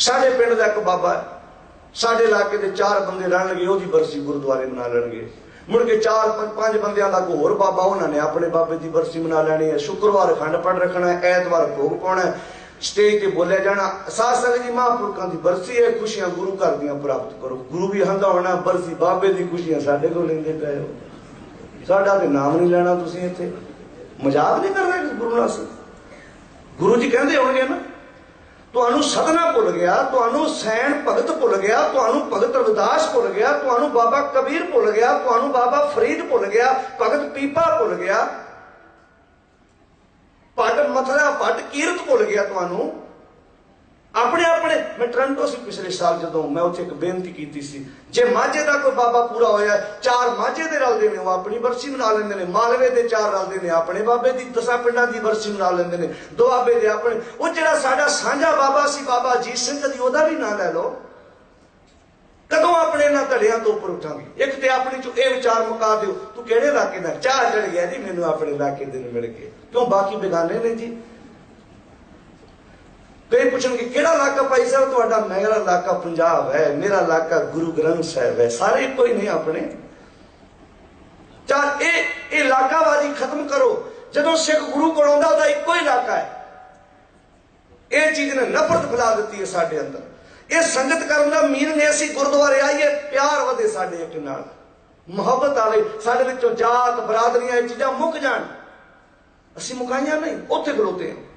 ਸਾਡੇ ਪਿੰਡ ਦਾ ਇੱਕ ਬਾਬਾ ਸਾਡੇ ਇਲਾਕੇ ਦੇ ਚਾਰ ਬੰਦੇ ਰਹਿਣਗੇ ਉਹਦੀ ਬਰਸੀ ਗੁਰਦੁਆਰੇ ਮਨਾ ਲੈਣਗੇ। ਮੁੜ ਕੇ ਚਾਰ ਪੰਜ ਪੰਜ ਬੰਦਿਆਂ ਦਾ ਕੋਈ ਹੋਰ ਬਾਬਾ, ਉਹਨਾਂ ਨੇ ਆਪਣੇ ਬਾਬੇ ਦੀ ਬਰਸੀ ਮਨਾ ਲੈਣੀ ਹੈ। ਸ਼ੁੱਕਰਵਾਰ ਖੰਡ ਪਾਠ ਰੱਖਣਾ ਹੈ, ਐਤਵਾਰ ਭੋਗ ਪਾਉਣਾ ਹੈ। ਸਟੇਜ ਤੇ ਬੋਲਿਆ ਜਾਣਾ, ਸਾਧ ਸੰਗਤ ਜੀ, ਮਹਾਂਪੁਰਖਾਂ ਦੀ ਬਰਸੀ ਹੈ, ਖੁਸ਼ੀਆਂ ਗੁਰੂ ਘਰ ਦੀਆਂ ਪ੍ਰਾਪਤ ਕਰੋ। ਗੁਰੂ ਵੀ ਹੰਦਾ ਹੋਣਾ, ਬਰਸੀ ਬਾਬੇ ਦੀ ਖੁਸ਼ੀਆਂ ਸਾਡੇ ਕੋਲ ਲੈਂਦੇ ਪਏ ਹੋ। ਸਾਡਾ ਤੇ ਨਾਮ ਨਹੀਂ ਲੈਣਾ ਤੁਸੀਂ ਇੱਥੇ। ਮਜ਼ਾਕ ਨਹੀਂ ਕਰ ਰਹੇ ਗੁਰੂ ਨਾਲ? ਗੁਰੂ ਜੀ ਕਹਿੰਦੇ ਹੋਣਗੇ ਨਾ ਤੁਹਾਨੂੰ ਸਦਨਾ ਭੁੱਲ ਗਿਆ, ਤੁਹਾਨੂੰ ਸੈਣ ਭਗਤ ਭੁੱਲ ਗਿਆ, ਤੁਹਾਨੂੰ ਭਗਤ ਰਵਿਦਾਸ ਭੁੱਲ ਗਿਆ, ਤੁਹਾਨੂੰ ਬਾਬਾ ਕਬੀਰ ਭੁੱਲ ਗਿਆ, ਤੁਹਾਨੂੰ ਬਾਬਾ ਫਰੀਦ ਭੁੱਲ ਗਿਆ, ਭਗਤ ਪੀਪਾ ਭੁੱਲ ਗਿਆ। ਪੱਟ ਮਥਰਾ, ਪੱਟ ਕੀਰਤ ਭੁੱਲ ਗਿਆ ਤੁਹਾਨੂੰ। ਆਪਣੇ ਆਪਣੇ, ਮੈਂ ਟ੍ਰਾਂਟੋ ਸੀ ਪਿਛਲੇ ਸਾਲ ਜਦੋਂ ਮੈਂ ਉੱਥੇ ਇੱਕ ਬੇਨਤੀ ਕੀਤੀ ਸੀ। ਜੇ ਮਾਝੇ ਦਾ ਕੋਈ ਬਾਬਾ ਪੂਰਾ ਹੋਇਆ, ਚਾਰ ਮਾਝੇ ਦੇ ਰਲਦੇ ਨੇ, ਉਹ ਆਪਣੀ ਬਰਸੀ ਮਨਾ ਲੈਂਦੇ ਨੇ। ਮਾਲਵੇ ਦੇ ਚਾਰ ਰਲਦੇ ਨੇ, ਆਪਣੇ ਬਾਬੇ ਦੀ, ਦਸਾਂ ਪਿੰਡਾਂ ਦੀ ਬਰਸੀ ਮਨਾ ਲੈਂਦੇ ਨੇ। ਦੁਆਬੇ ਦੇ ਆਪਣੇ, ਉਹ ਜਿਹੜਾ ਸਾਡਾ ਸਾਂਝਾ ਬਾਬਾ ਸੀ, ਬਾਬਾ ਅਜੀਤ ਸਿੰਘ ਦੀ ਉਹਦਾ ਵੀ ਨਾਂ ਲੈ ਲਓ। ਕਦੋਂ ਆਪਣੇ ਇਹਨਾਂ ਧੜਿਆਂ ਤੋਂ ਉੱਪਰ ਉੱਠਾਂਗੇ? ਇੱਕ ਤੇ ਆਪਣੀ ਚ ਇਹ ਵਿਚਾਰ ਮੁਕਾ ਦਿਓ। ਤੂੰ ਕਿਹੜੇ ਇਲਾਕੇ ਦਾ? ਚਾਹ ਚੜ ਗਿਆ ਜੀ, ਮੈਨੂੰ ਆਪਣੇ ਇਲਾਕੇ ਦੇ ਮਿਲ ਕੇ। ਕਿਉਂ ਬਾਕੀ ਬੇਗਾਨੇ ਨੇ ਜੀ? ਕਈ ਪੁੱਛਣਗੇ ਕਿਹੜਾ ਇਲਾਕਾ ਭਾਈ ਸਾਹਿਬ, ਤੁਹਾਡਾ? ਮੇਰਾ ਇਲਾਕਾ ਪੰਜਾਬ ਹੈ, ਮੇਰਾ ਇਲਾਕਾ ਗੁਰੂ ਗ੍ਰੰਥ ਸਾਹਿਬ ਹੈ। ਸਾਰੇ ਇੱਕੋ ਹੀ ਨਹੀਂ ਆਪਣੇ। ਚਾਹ ਇਹ ਇਹ ਇਲਾਕਾਵਾਦੀ ਖਤਮ ਕਰੋ। ਜਦੋਂ ਸਿੱਖ ਗੁਰੂ ਕੋਲ ਆਉਂਦਾ, ਉਹਦਾ ਇੱਕੋ ਹੀ ਇਲਾਕਾ ਹੈ। ਇਹ ਚੀਜ਼ ਨੇ ਨਫ਼ਰਤ ਫੈਲਾ ਦਿੱਤੀ ਹੈ ਸਾਡੇ ਅੰਦਰ। ਇਹ ਸੰਗਤ ਕਰਨ ਦਾ ਮੀਨ ਨੇ ਅਸੀਂ ਗੁਰਦੁਆਰੇ ਆਈਏ, ਪਿਆਰ ਵਧੇ ਸਾਡੇ ਇੱਕ ਨਾਲ। ਮੁਹੱਬਤ ਆਵੇ, ਸਾਡੇ ਵਿੱਚੋਂ ਜਾਤ ਬਰਾਦਰੀਆਂ ਇਹ ਚੀਜ਼ਾਂ ਮੁੱਕ ਜਾਣ। ਅਸੀਂ ਮੁਕਾਈਆਂ ਨਹੀਂ, ਉੱਥੇ ਖਲੋਤੇ ਹਾਂ।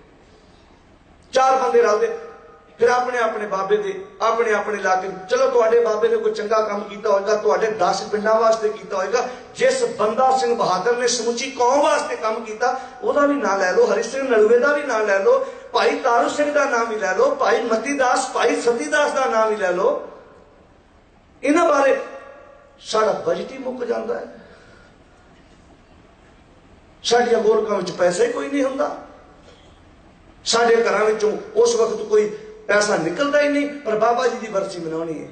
ਚਾਰ ਬੰਦੇ ਰਲਦੇ। ਫਿਰ ਆਪਣੇ ਆਪਣੇ ਬਾਬੇ ਦੇ, ਆਪਣੇ ਆਪਣੇ ਇਲਾਕੇ ਚਲੋ ਤੁਹਾਡੇ ਬਾਬੇ ਨੇ ਕੋਈ ਚੰਗਾ ਕੰਮ ਕੀਤਾ ਹੋਏਗਾ, ਤੁਹਾਡੇ 10 ਪਿੰਡਾਂ ਵਾਸਤੇ ਕੀਤਾ ਹੋਏਗਾ। ਜਿਸ ਬੰਦਾ ਸਿੰਘ ਬਹਾਦਰ ਨੇ ਸਮੁੱਚੀ ਕੌਮ ਵਾਸਤੇ ਕੰਮ ਕੀਤਾ, ਉਹਦਾ ਵੀ ਨਾਂ ਲੈ ਲਓ, ਹਰੀ ਸਿੰਘ ਨਲੂਏ ਦਾ ਵੀ ਨਾਂ ਲੈ ਲਓ, ਭਾਈ ਤਾਰੂ ਸਿੰਘ ਦਾ ਨਾਮ ਵੀ ਲੈ ਲਓ, ਭਾਈ ਮਤੀ ਦਾਸ, ਭਾਈ ਸਤੀਦਾਸ ਦਾ ਨਾਮ ਵੀ ਲੈ ਲਓ। ਇਹਨਾਂ ਬਾਰੇ ਸਾਡਾ ਬਜਟ ਹੀ ਮੁੱਕ ਜਾਂਦਾ ਹੈ। ਸਾਡੀਆਂ ਗੋਲਕਾਂ ਵਿੱਚ ਪੈਸਾ ਹੀ ਕੋਈ ਨਹੀਂ ਹੁੰਦਾ। ਸਾਡੇ ਘਰਾਂ ਵਿੱਚੋਂ ਉਸ ਵਕਤ ਕੋਈ ਪੈਸਾ ਨਿਕਲਦਾ ਹੀ ਨਹੀਂ, ਪਰ ਬਾਬਾ ਜੀ ਦੀ ਵਰਸੀ ਮਨਾਉਣੀ ਹੈ।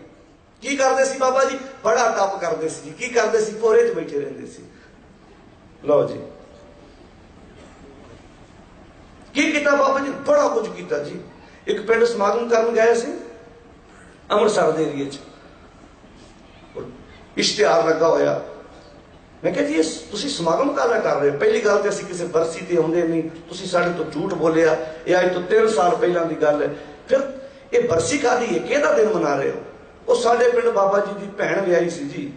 ਕੀ ਕਰਦੇ ਸੀ ਬਾਬਾ ਜੀ? ਬੜਾ ਤਪ ਕਰਦੇ ਸੀ। ਕੀ ਕਰਦੇ ਸੀ? ਕੋਰੇ 'ਚ ਬੈਠੇ ਰਹਿੰਦੇ ਸੀ। ਲਓ ਜੀ। ਕੀ ਕੀਤਾ ਬਾਬਾ ਜੀ? ਬੜਾ ਕੁਝ ਕੀਤਾ ਜੀ। ਇੱਕ ਪਿੰਡ ਸਮਾਗਮ ਕਰਨ ਗਏ ਸੀ, ਅੰਮ੍ਰਿਤਸਰ ਦੇ ਏਰੀਏ 'ਚ। ਇਸ਼ਤਿਹਾਰ ਲੱਗਾ ਹੋਇਆ। ਮੈਂ ਕਿਹਾ ਜੀ ਇਹ ਤੁਸੀਂ ਸਮਾਗਮ ਕਾਹਦਾ ਕਰ ਰਹੇ ਹੋ? ਪਹਿਲੀ ਗੱਲ ਤੇ ਅਸੀਂ ਕਿਸੇ ਬਰਸੀ ਤੇ ਆਉਂਦੇ ਨਹੀਂ। ਤੁਸੀਂ ਸਾਡੇ ਤੋਂ ਝੂਠ ਬੋਲਿਆ। ਇਹ ਅੱਜ ਤੋਂ 3 ਸਾਲ ਪਹਿਲਾਂ ਦੀ ਗੱਲ ਹੈ। ਫਿਰ ਇਹ ਬਰਸੀ ਕਾਦੀ ਹੈ? ਕਿਹਦਾ ਦਿਨ ਮਨਾ ਰਹੇ ਹੋ? ਉਹ ਸਾਡੇ ਪਿੰਡ ਬਾਬਾ ਜੀ ਦੀ ਭੈਣ ਵਿਆਹੀ ਸੀ ਜੀ।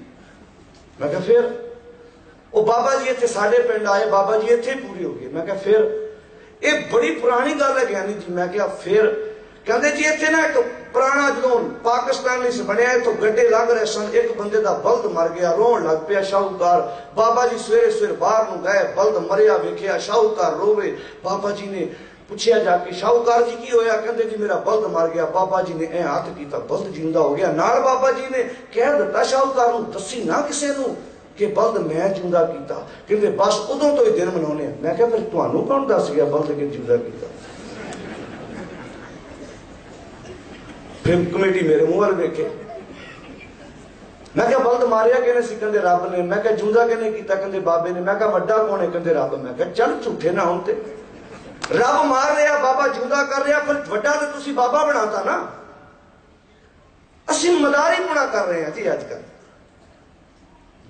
ਮੈਂ ਕਿਹਾ ਫਿਰ ਉਹ ਬਾਬਾ ਜੀ ਇੱਥੇ ਸਾਡੇ ਪਿੰਡ ਆਏ, ਬਾਬਾ ਜੀ ਇੱਥੇ ਪੂਰੇ ਹੋ ਗਏ। ਮੈਂ ਕਿਹਾ ਫਿਰ ਇਹ ਬੜੀ ਪੁਰਾਣੀ ਗੱਲ ਹੈ ਗਿਆਨੀ ਜੀ। ਮੈਂ ਕਿਹਾ ਫਿਰ ਕਹਿੰਦੇ ਜੀ ਇੱਥੇ ਨਾ ਇੱਕ ਪੁਰਾਣਾ ਜਦੋਂ ਪਾਕਿਸਤਾਨ ਬਣਿਆ ਇੱਥੋਂ ਗੱਡੇ ਲੰਘ ਰਹੇ ਸਨ, ਇੱਕ ਬੰਦੇ ਦਾ ਬਲਦ ਮਰ ਗਿਆ, ਰੋਣ ਲੱਗ ਪਿਆ ਸ਼ਾਹੂਕਾਰ। ਬਾਬਾ ਜੀ ਸਵੇਰੇ ਸਵੇਰੇ ਬਾਹਰ ਨੂੰ ਗਏ, ਬਲਦ ਮਰਿਆ, ਵੇਖਿਆ ਸ਼ਾਹੂਕਾਰ ਰੋਵੇ। ਬਾਬਾ ਜੀ ਨੇ ਪੁੱਛਿਆ ਜਾ ਕੇ, ਸ਼ਾਹੂਕਾਰ ਜੀ ਕੀ ਹੋਇਆ? ਕਹਿੰਦੇ ਜੀ ਮੇਰਾ ਬਲਦ ਮਰ ਗਿਆ। ਬਾਬਾ ਜੀ ਨੇ ਇਹ ਹੱਥ ਕੀਤਾ, ਬਲਦ ਜਿੰਦਾ ਹੋ ਗਿਆ। ਨਾਲ ਬਾਬਾ ਜੀ ਨੇ ਕਹਿ ਦਿੱਤਾ ਸ਼ਾਹੂਕਾਰ ਨੂੰ, ਦੱਸੀ ਨਾ ਕਿਸੇ ਨੂੰ ਕਿ ਬਲਦ ਮੈਂ ਜਿੰਦਾ ਕੀਤਾ। ਕਹਿੰਦੇ, ਬਸ ਉਦੋਂ ਤੋਂ ਹੀ ਦਿਨ ਮਨਾਉਣੇ ਆ। ਮੈਂ ਕਿਹਾ ਫਿਰ ਤੁਹਾਨੂੰ ਕੌਣ ਦੱਸ ਗਿਆ ਬਲਦ ਕਿ ਜਿੰਦਾ ਕੀਤਾ? ਫਿਰ ਕਮੇਟੀ ਮੇਰੇ ਮੂੰਹ ਵੱਲ ਵੇਖੇ। ਮੈਂ ਕਿਹਾ, ਬਲਦ ਮਾਰਿਆ ਕਿਹਨੇ ਸੀ? ਕਹਿੰਦੇ, ਰੱਬ ਨੇ। ਮੈਂ ਕਿਹਾ, ਜੂਦਾ ਕਿਹਨੇ ਕੀਤਾ? ਕਹਿੰਦੇ, ਬਾਬੇ ਨੇ। ਮੈਂ ਕਿਹਾ, ਵੱਡਾ ਕੌਣ ਹੈ? ਕਹਿੰਦੇ, ਰੱਬ। ਮੈਂ ਕਿਹਾ, ਚੱਲ ਝੂਠੇ ਨਾ ਹੁਣ ਤੇ। ਰੱਬ ਮਾਰ ਰਿਹਾ, ਬਾਬਾ ਜੂਦਾ ਕਰ ਰਿਹਾ ਫਿਰ ਵੱਡਾ ਤੇ ਤੁਸੀਂ ਬਾਬਾ ਬਣਾਤਾ ਨਾ। ਅਸੀਂ ਮਦਾਰੀ ਪੁਣਾ ਕਰ ਰਹੇ ਹਾਂ ਜੀ ਅੱਜ ਕੱਲ੍ਹ।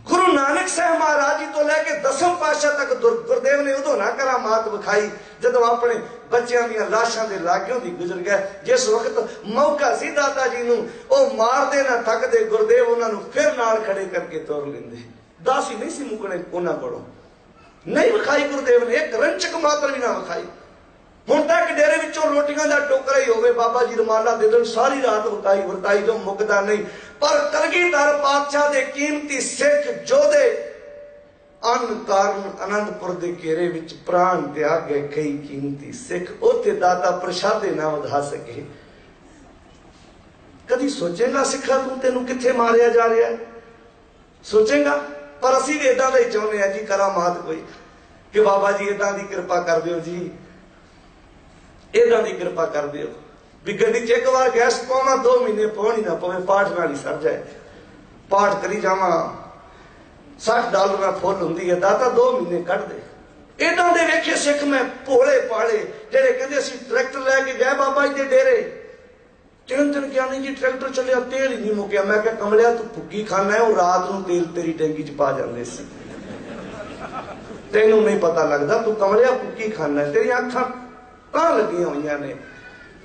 ਗੁਰੂ ਨਾਨਕ ਸਾਹਿਬ ਮਹਾਰਾਜ ਜੀ ਤੋਂ ਲੈ ਕੇ ਦਸਮ ਪਾਤਸ਼ਾਹ ਤੱਕ ਦੁਰ- ਗੁਰਦੇਵ ਨੇ ਉਦੋਂ ਨਾ ਕਰਾਮਾਤ ਵਿਖਾਈ, ਜਦੋਂ ਆਪਣੇ ਬੱਚਿਆਂ ਦੀਆਂ ਲਾਸ਼ਾਂ ਦੇ ਲਾਗਿਓਂ ਦੀ ਗੁਜ਼ਰ ਗਏ ਜਿਸ ਵਕਤ ਮੌਕਾ ਸੀ ਦਾਤਾ ਜੀ ਨੂੰ, ਉਹ ਮਾਰਦੇ ਨਾ ਥੱਕਦੇ ਗੁਰਦੇਵ ਉਹਨਾਂ ਨੂੰ ਫਿਰ ਨਾਲ ਖੜੇ ਕਰਕੇ ਤੋਰ ਲੈਂਦੇ ਦਾਸੀ ਨਹੀਂ ਸੀ ਮੁਕਣੇ ਉਹਨਾਂ ਕੋਲੋਂ। ਨਹੀਂ ਵਿਖਾਈ ਗੁਰਦੇਵ ਨੇ, ਇੱਕ ਰੰਚਕ ਮਾਤਰ ਵੀ ਨਾ ਵਿਖਾਈ। ਹੁਣ ਤੱਕ ਡੇਰੇ ਵਿੱਚੋਂ ਰੋਟੀਆਂ ਦਾ ਟੋਕਰਾ ਹੀ ਹੋਵੇ, ਬਾਬਾ ਜੀ ਰਮਾਲਾ ਦੇ ਦੇਣ, ਸਾਰੀ ਰਾਤ ਵਰਤਾਈ ਵਰਤਾਈ ਤੋਂ ਮੁਕਦਾ ਨਹੀਂ। ਪਰ ਕਲਗੀਧਰ ਪਾਤਸ਼ਾਹ ਦੇ ਕੀਮਤੀ ਸਿੱਖ ਜੋ ਅਨ ਕਾਰਨ ਅਨੰਦਪੁਰ ਦੇ ਘੇਰੇ ਵਿੱਚ ਪ੍ਰਾਣ ਤਿਆਗ ਗਏ ਕਈ ਕੀਮਤੀ ਸਿੱਖ। ਉੱਥੇ ਦਾਤਾ ਪ੍ਰਸ਼ਾਦੇ ਨਾ ਵਧਾ ਸਕੇ। ਕਦੀ ਸੋਚੇਗਾ ਸਿੱਖਾ ਤੂੰ ਤੈਨੂੰ ਕਿੱਥੇ ਮਾਰਿਆ ਜਾ ਰਿਹਾ ਹੈ? ਸੋਚੇਗਾ, ਪਰ ਅਸੀਂ ਵੀ ਇਦਾਂ ਦਾ ਹੀ ਚਾਹੁੰਦੇ ਆ ਜੀ ਕਰਾਮਾਤ ਕੋਈ। ਕਿ ਬਾਬਾ ਜੀ ਇਦਾਂ ਦੀ ਕਿਰਪਾ ਕਰ ਦਿਓ ਜੀ। ਇਦਾਂ ਦੀ ਕਿਰਪਾ ਕਰ ਦਿਓ। ਵੀ ਗੱਡੀ 'ਚ ਇੱਕ ਵਾਰ ਗੈਸ ਪਾਉਣਾ 2 ਮਹੀਨੇ ਪਾਉਣੀ ਨਾ ਪਵੇ, ਪਾਠ ਨਾਲ ਹੀ ਸਰ ਜਾਏ। ਪਾਠ ਕਰੀ ਜਾਵਾਂ। 60 ਡਾਲਰ ਦਾ ਫੁੱਲ ਹੁੰਦੀ ਹੈ, ਦਾਤਾ 2 ਮਹੀਨੇ ਕੱਢ ਦੇ ਇਦਾਂ ਦੇ ਵੇਖੇ ਸਿੱਖ ਮੈਂ ਭੋਲੇ ਪਾਲੇ ਜਿਹੜੇ ਕਹਿੰਦੇ ਅਸੀਂ ਟਰੈਕਟਰ ਲੈ ਕੇ ਗਏ ਬਾਬਾ ਜੀ ਦੇ ਡੇਰੇ। ਤਿੰਨ ਦਿਨ ਗਿਆ ਜੀ ਟਰੈਕਟਰ ਚੱਲਿਆ, ਤੇਲ ਹੀ ਨਹੀਂ ਮੁੱਕਿਆ। ਮੈਂ ਕਿਹਾ, ਕਮਲਿਆ, ਤੂੰ ਭੁੱਕੀ ਖਾਣਾ ਉਹ ਰਾਤ ਨੂੰ ਤੇਲ ਤੇਰੀ ਟੈਂਕੀ 'ਚ ਪਾ ਜਾਂਦੇ ਸੀ। ਤੈਨੂੰ ਨਹੀਂ ਪਤਾ ਲੱਗਦਾ, ਤੂੰ ਕਮਲਿਆ ਭੁੱਕੀ ਖਾਣਾ ਤੇਰੀਆਂ ਅੱਖਾਂ ਤਾਂ ਲੱਗੀਆਂ ਹੋਈਆਂ ਨੇ?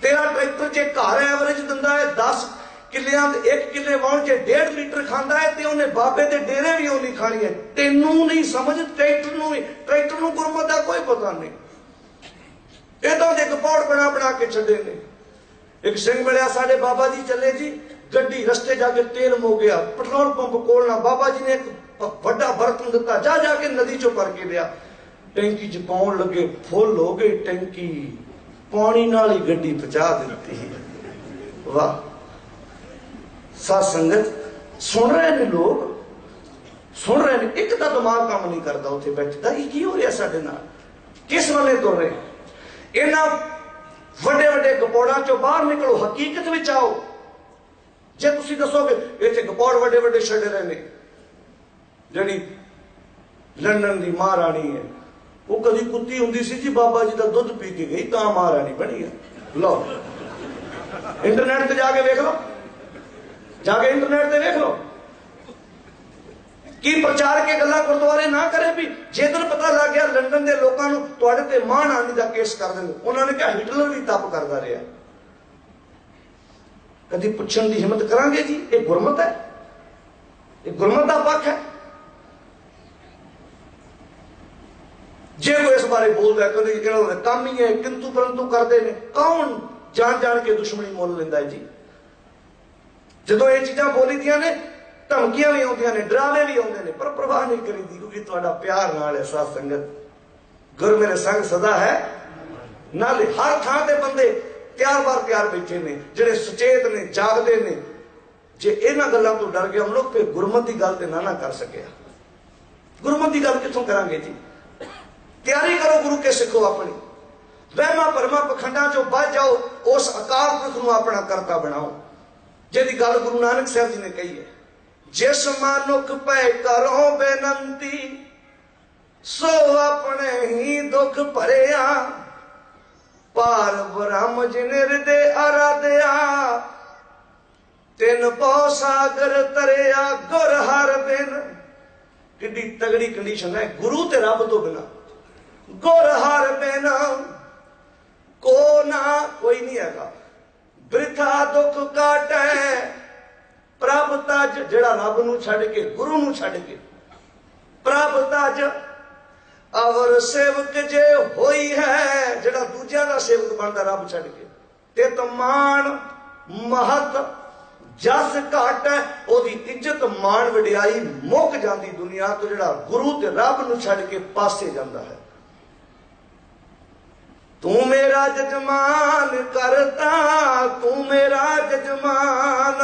ਤੇਰਾ ਟਰੈਕਟਰ ਜੇ ਘਰ ਐਵਰੇਜ ਦਿੰਦਾ ਹੈ 10 ਕਿੱਲਿਆਂ ਦੇ ਇੱਕ ਕਿੱਲੇ ਵਾਉਣ ਜੇ 1.5 ਲੀਟਰ ਖਾਂਦਾ ਹੈ ਤੇ ਉਹਨੇ ਬਾਬੇ ਦੇ ਡੇਰੇ ਵੀ ਉਹਨੀ ਖਾਣੀ ਹੈ। ਤੈਨੂੰ ਨਹੀਂ ਸਮਝ, ਟਰੈਕਟਰ ਨੂੰ ਟਰੈਕਟਰ ਨੂੰ ਗੁਰਮਤ ਦਾ ਕੋਈ ਪਤਾ ਨਹੀਂ। ਇਦਾਂ ਦੇ ਕਪੌੜ ਬਣਾ ਬਣਾ ਕੇ ਛੱਡੇ ਨੇ। ਇੱਕ ਸਿੰਘ ਮਿਲਿਆ, ਸਾਡੇ ਬਾਬਾ ਜੀ ਚੱਲੇ ਜੀ, ਗੱਡੀ ਰਸਤੇ ਜਾ ਕੇ ਤੇਲ ਮੋ ਗਿਆ। ਪੈਟਰੋਲ ਪੰਪ ਕੋਲ ਨਾ, ਬਾਬਾ ਜੀ ਨੇ ਇੱਕ ਵੱਡਾ ਬਰਤਨ ਦਿੱਤਾ। ਜਾ ਜਾ ਕੇ ਨਦੀ ਚੋਂ ਭਰ ਕੇ ਲਿਆ। ਟੈਂਕੀ ਚ ਪਾਉਣ ਲੱਗੇ, ਫੁੱਲ ਹੋ ਗਈ ਟੈਂਕੀ। ਪਾਣੀ ਨਾਲ ਹੀ ਗੱਡੀ ਪਹੁੰਚਾ ਦਿੱਤੀ। ਵਾਹ। ਸਾਧ ਸੰਗਤ ਸੁਣ ਰਹੇ ਨੇ ਲੋਕ, ਸੁਣ ਰਹੇ ਨੇ, ਇੱਕ ਤਾਂ ਦਿਮਾਗ ਕੰਮ ਨਹੀਂ ਕਰਦਾ ਉੱਥੇ ਬੈਠਦਾ, ਇਹ ਕੀ ਹੋ ਰਿਹਾ ਸਾਡੇ ਨਾਲ? ਕਿਸ ਵੱਲੇ ਤੁਰ ਰਹੇ? ਇਹਨਾਂ ਵੱਡੇ ਵੱਡੇ ਗਪੌੜਾਂ ਚੋਂ ਬਾਹਰ ਨਿਕਲੋ, ਹਕੀਕਤ ਵਿੱਚ ਆਓ। ਜੇ ਤੁਸੀਂ ਦੱਸੋਗੇ, ਇੱਥੇ ਗਪੌੜ ਵੱਡੇ ਵੱਡੇ ਛੱਡ ਰਹੇ ਨੇ। ਜਿਹੜੀ ਲੰਡਨ ਦੀ ਮਹਾਰਾਣੀ ਹੈ, ਉਹ ਕਦੀ ਕੁੱਤੀ ਹੁੰਦੀ ਸੀ ਜੀ, ਬਾਬਾ ਜੀ ਦਾ ਦੁੱਧ ਪੀ ਕੇ ਗਈ, ਤਾਂ ਮਹਾਰਾਣੀ ਬਣੀ ਹੈ। ਲਓ, ਇੰਟਰਨੈਟ ਤੇ ਜਾ ਕੇ ਵੇਖ ਲਓ। ਜਾ ਕੇ ਇੰਟਰਨੈਟ ਤੇ ਵੇਖ ਲਓ। ਕੀ ਪ੍ਰਚਾਰ ਕੇ ਗੱਲਾਂ ਗੁਰਦੁਆਰੇ ਨਾ ਕਰੇ ਵੀ ਜੇਕਰ ਪਤਾ ਲੱਗ ਗਿਆ ਲੰਡਨ ਦੇ ਲੋਕਾਂ ਨੂੰ ਤੁਹਾਡੇ ਤੇ ਮਾਣ ਆਣੀ ਦਾ ਕੇਸ ਕਰ ਦੇਣ ਉਹਨਾਂ ਨੇ ਕਿਹਾ ਹਿਟਲਰ ਵੀ ਤਪ ਕਰਦਾ ਰਿਹਾ। ਕਦੀ ਪੁੱਛਣ ਦੀ ਹਿੰਮਤ ਕਰਾਂਗੇ ਜੀ? ਇਹ ਗੁਰਮਤ ਹੈ। ਇਹ ਗੁਰਮਤ ਦਾ ਪੱਖ ਹੈ। ਜੇ ਕੋਈ ਇਸ ਬਾਰੇ ਬੋਲਦਾ ਹੈ, ਕਹਿੰਦੇ ਕਿ ਕਿਹੜਾ ਕੰਮ ਹੀ ਹੈ ਕਿੰਤੂ ਪਰੰਤੂ ਕਰਦੇ ਨੇ ਕੌਣ ਜਾਣ ਜਾਣ ਕੇ ਦੁਸ਼ਮਣੀ ਮੁੱਲ ਲੈਂਦਾ ਹੈ ਜੀ? ਜਦੋਂ ਇਹ ਚੀਜ਼ਾਂ ਬੋਲੀਦੀਆਂ ਨੇ, ਧਮਕੀਆਂ ਵੀ ਆਉਂਦੀਆਂ ਨੇ, ਡਰਾਵੇ ਵੀ ਆਉਂਦੇ ਨੇ, ਪਰ ਪ੍ਰਵਾਹ ਨਹੀਂ ਕਰੀਦੀ ਕਿਉਂਕਿ ਤੁਹਾਡਾ ਪਿਆਰ ਨਾਲ ਹੈ ਸਾਧ ਸੰਗਤ। ਗੁਰ ਮੇਰੇ ਸੰਗ ਸਦਾ ਹੈ। ਨਾਲੇ ਹਰ ਥਾਂ ਤੇ ਬੰਦੇ ਤਿਆਰ ਬਾਰ ਤਿਆਰ ਬੈਠੇ ਨੇ, ਜਿਹੜੇ ਸੁਚੇਤ ਨੇ, ਜਾਗਦੇ ਨੇ। ਜੇ ਇਹਨਾਂ ਗੱਲਾਂ ਤੋਂ ਡਰ ਗਿਆ ਮਨੁੱਖ, ਫਿਰ ਗੁਰਮਤ ਦੀ ਗੱਲ ਤੇ ਨਾ ਨਾ ਕਰ ਸਕਿਆ। ਗੁਰਮਤ ਦੀ ਗੱਲ ਕਿੱਥੋਂ ਕਰਾਂਗੇ ਜੀ? ਤਿਆਰੀ ਕਰੋ ਗੁਰੂ ਕੇ ਸਿੱਖੋ ਆਪਣੀ। ਵਹਿਮਾਂ ਭਰਮਾਂ ਪਖੰਡਾਂ ਚੋਂ ਬਚ ਜਾਓ, ਉਸ ਅਕਾਲ ਪੁਰਖ ਨੂੰ ਆਪਣਾ ਕਰਤਾ ਬਣਾਓ। ਜਿਹਦੀ ਗੱਲ ਗੁਰੂ ਨਾਨਕ ਸਾਹਿਬ ਜੀ ਨੇ ਕਹੀ ਹੈ, ਜਿਸ ਮਨੁੱਖ ਪੈ ਕਰੋ ਬੇਨੰਤੀ ਸੋ ਆਪਣੇ ਹੀ ਦੁੱਖ ਭਰਿਆ। ਪਾਰ ਬ੍ਰਹਮ ਜਿਨ ਹਿਰਦੇ ਅਰਾਧਿਆ ਤਿੰਨ ਪਉ ਸਾਗਰ ਤਰਿਆ ਗੁਰ ਹਰ ਬਿਨ। ਕਿੱਡੀ ਤਗੜੀ ਕੰਡੀਸ਼ਨ ਹੈ, ਗੁਰੂ ਤੇ ਰੱਬ ਤੋਂ ਬਿਨਾ। ਗੁਰ ਹਰ ਬਿਨ, ਕੋ ਨਾ ਕੋਈ ਨਹੀਂ ਹੈਗਾ। ਬ੍ਰਿਥਾ ਦੁੱਖ ਕਾਟ ਜਿਹੜਾ ਰੱਬ ਨੂੰ ਛੱਡ ਕੇ, ਗੁਰੂ ਨੂੰ ਛੱਡ ਕੇ। ਪ੍ਰਭ ਤਜ ਅਵਰ ਸੇਵਕ ਜੇ ਹੋਈ ਹੈ, ਜਿਹੜਾ ਦੂਜਿਆਂ ਦਾ ਸੇਵਕ ਬਣਦਾ ਰੱਬ ਛੱਡ ਕੇ। ਤੇ ਤਮਾਨ ਮਹਤ, ਜਸ ਘਟ ਹੈ, ਉਹਦੀ ਇੱਜ਼ਤ ਮਾਣ ਵਡਿਆਈ ਮੁੱਕ ਜਾਂਦੀ ਦੁਨੀਆ ਤੋਂ, ਜਿਹੜਾ ਗੁਰੂ ਤੇ ਰੱਬ ਨੂੰ ਛੱਡ ਕੇ ਪਾਸੇ ਜਾਂਦਾ ਹੈ। ਤੂੰ ਮੇਰਾ ਜਜਮਾਨ ਕਰਤਾ, ਤੂੰ ਮੇਰਾ ਜਜਮਾਨ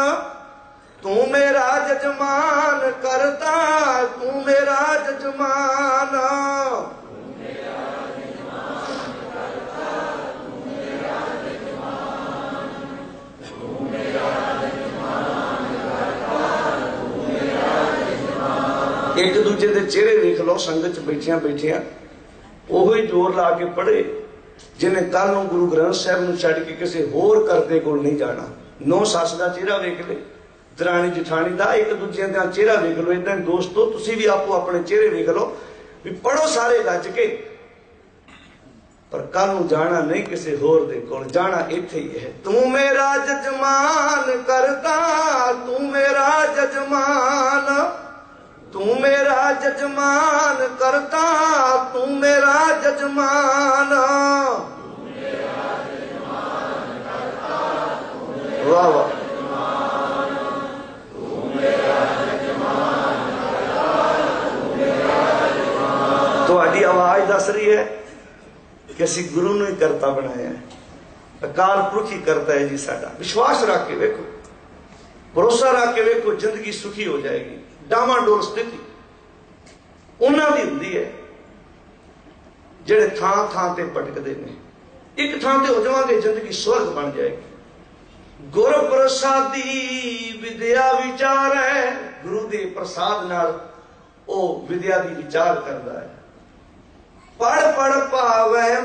ਤੂੰ ਮੇਰਾ ਜਜਮਾਨ ਕਰਤਾ ਤੂੰ ਮੇਰਾ ਜਜਮਾਨ। ਇੱਕ ਦੂਜੇ ਦੇ ਚਿਹਰੇ ਵੇਖ ਲਓ, ਸੰਗਤ ਚ ਬੈਠਿਆਂ ਬੈਠਿਆਂ, ਉਹੋ ਹੀ ਜ਼ੋਰ ਲਾ ਕੇ ਪੜ੍ਹੇ, ਜਿਹਨੇ ਕੱਲ ਨੂੰ ਗੁਰੂ ਗ੍ਰੰਥ ਸਾਹਿਬ ਨੂੰ ਛੱਡ ਕੇ ਕਿਸੇ ਹੋਰ ਕਰਦੇ ਕੋਲ ਨਹੀਂ ਜਾਣਾ। ਨੋ ਸੱਸ ਦਾ ਚਿਹਰਾ ਵੇਖ ਲੈ ਦਰਾਣੀ, ਜਠਾਣੀ ਦਾ ਇੱਕ ਦੂਜੇ ਦਾ ਚਿਹਰਾ ਵੇਖ ਲਓ ਇਦਾਂ ਦੋਸਤੋ, ਤੁਸੀਂ ਵੀ ਆਪੋ ਆਪਣੇ ਚਿਹਰੇ ਵੇਖ ਲਓ, ਵੀ ਪੜੋ ਸਾਰੇ ਗੱਜ ਕੇ। ਪਰ ਕੱਲ ਨੂੰ ਜਾਣਾ ਨਹੀਂ ਕਿਸੇ ਹੋਰ ਦੇ ਕੋਲ, ਜਾਣਾ ਇੱਥੇ ਹੀ ਹੈ। ਤੂੰ ਮੇਰਾ ਜਜਮਾਨ ਕਰਦਾ, ਤੂੰ ਮੇਰਾ ਜਜਮਾਨ, ਤੂੰ ਮੇਰਾ ਜਜਮਾਨ ਕਰਦਾ, ਤੂੰ ਮੇਰਾ ਜਜਮਾਨ। ਵਾਹ ਵਾਹ। ਦੱਸ ਰਹੀ ਹੈ ਕਿ ਅਸੀਂ ਗੁਰੂ ਨੂੰ ਹੀ ਕਰਤਾ ਬਣਾਇਆ ਹੈ। ਅਕਾਲ ਪੁਰਖ ਹੀ ਕਰਤਾ ਹੈ ਜੀ ਸਾਡਾ। ਵਿਸ਼ਵਾਸ ਰੱਖ ਕੇ ਵੇਖੋ। ਭਰੋਸਾ ਰੱਖ ਕੇ ਵੇਖੋ, ਜ਼ਿੰਦਗੀ ਸੁਖੀ ਹੋ ਜਾਏਗੀ। ਡਾਮਾਡੋਲ ਸਥਿਤੀ। ਉਹਨਾਂ ਦੀ ਹੁੰਦੀ ਹੈ, ਜਿਹੜੇ ਥਾਂ ਥਾਂ ਤੇ ਭਟਕਦੇ ਨੇ। ਇੱਕ ਥਾਂ ਤੇ ਹੋ ਜਾਵਾਂਗੇ, ਜ਼ਿੰਦਗੀ ਸਵਰਗ ਬਣ ਜਾਏਗੀ। ਗੁਰ ਪ੍ਰਸਾਦੀ ਵਿਦਿਆ ਵਿਚਾਰ ਹੈ। ਗੁਰੂ ਦੇ ਪ੍ਰਸਾਦ ਨਾਲ ਉਹ ਵਿਦਿਆ ਦੀ ਵਿਚਾਰ ਕਰਦਾ ਹੈ। ਪੜ ਪੜ ਪਾਵੇ